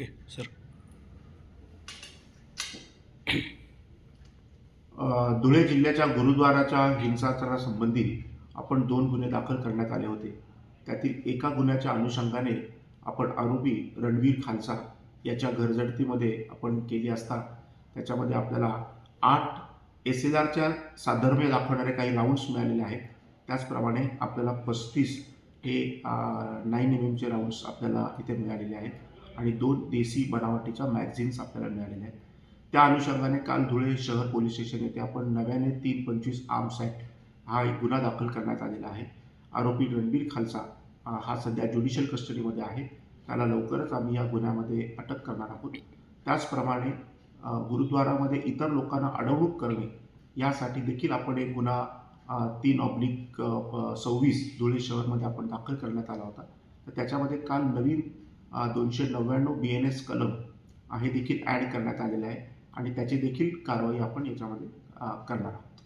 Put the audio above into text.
Okay sir. Dhule जिल्ह्याच्या गुरुद्वाराच्या हिंसाचारासंबंधी आपण दोन गुन्हे दाखल करण्यात आले होते. त्यातील एका गुन्ह्याच्या अनुषंगाने आपण आरोपी रणवीर खालसा याच्या घरझडतीमध्ये आपण केली असता त्याच्यामध्ये आपल्याला आठ एस एल आरच्या साधर्म्य दाखवणारे काही राऊंड्स मिळालेले आहेत. त्याचप्रमाणे आपल्याला पस्तीस हे नाईन एम एमचे राऊंड्स आपल्याला इथे मिळालेले आहेत. आणि दोन देसी बनावटीच्या मॅगझिन्स आपल्याला मिळालेल्या आहेत. त्या अनुषंगाने काल धुळे शहर पोलीस स्टेशन येथे आपण नव्याने तीन पंचवीस आर्म्स ॲक्ट हा एक गुन्हा दाखल करण्यात आलेला आहे. आरोपी रणबीर खालसा हा सध्या ज्युडिशियल कस्टडीमध्ये आहे. त्याला लवकरच आम्ही या गुन्ह्यामध्ये अटक करणार आहोत. त्याचप्रमाणे गुरुद्वारामध्ये इतर लोकांना अडवणूक करणे यासाठी देखील आपण एक गुन्हा तीन ऑब्लिक सव्वीस धुळे शहरमध्ये आपण दाखल करण्यात आला होता. तर त्याच्यामध्ये काल नवीन दोनशे नव्याण्णव बी एन एस कलम हे देखील ॲड करण्यात आलेलं आहे. आणि त्याची देखील कारवाई आपण याच्यामध्ये करणार आहोत.